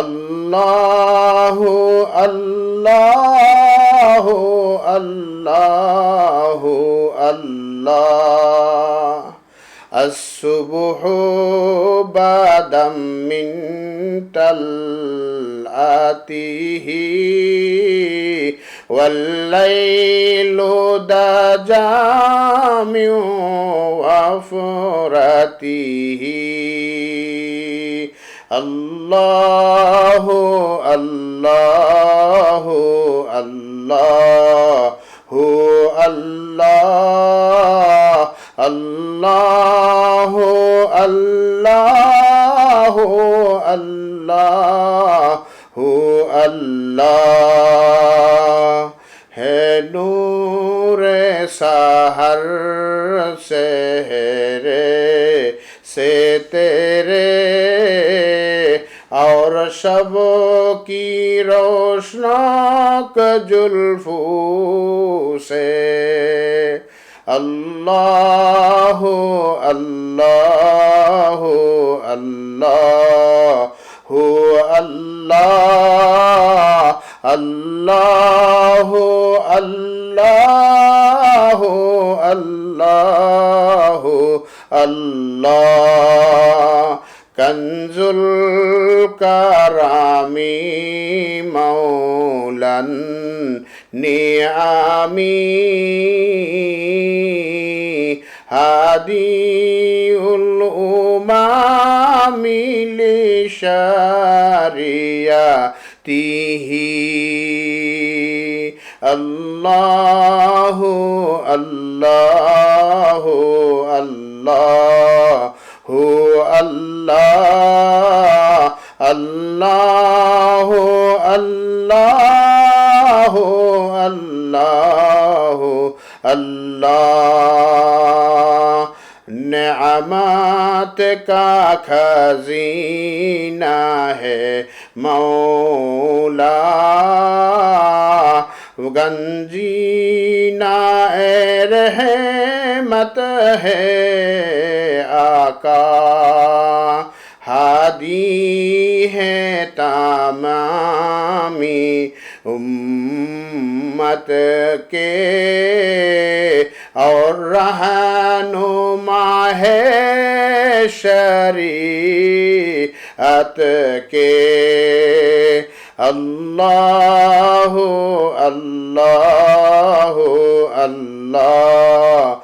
الله الله الله الله الصبح بعد من تلأته والليل اللہ اللہ اللہ ہو اللہ اللہ اللہ اللہ اللہ ہے نور سہر سے تیرے شبوں کی روشناک جلفو سے اللہ اللہ اللہ ہو اللہ اللہ ہو اللہ ہو اللہ ہو اللہ কঞ্জুল কারামি মৌলন নিয়ামি Hadiul উমামিলে sharia তিহি। আল্লাহ আল্লাহ আল্লাহ হু আল্লাহ। আল্লাহ আল্লাহ আল্লাহ আল্লাহ আল্লাহ نعمات کا خزینہ ہے مولا گنجینہ اے رہے रहमत है आका। हादी है तमामी उम्मत के। और रहनुमा है शरीयत के। अल्लाह अल्लाह अल्लाह।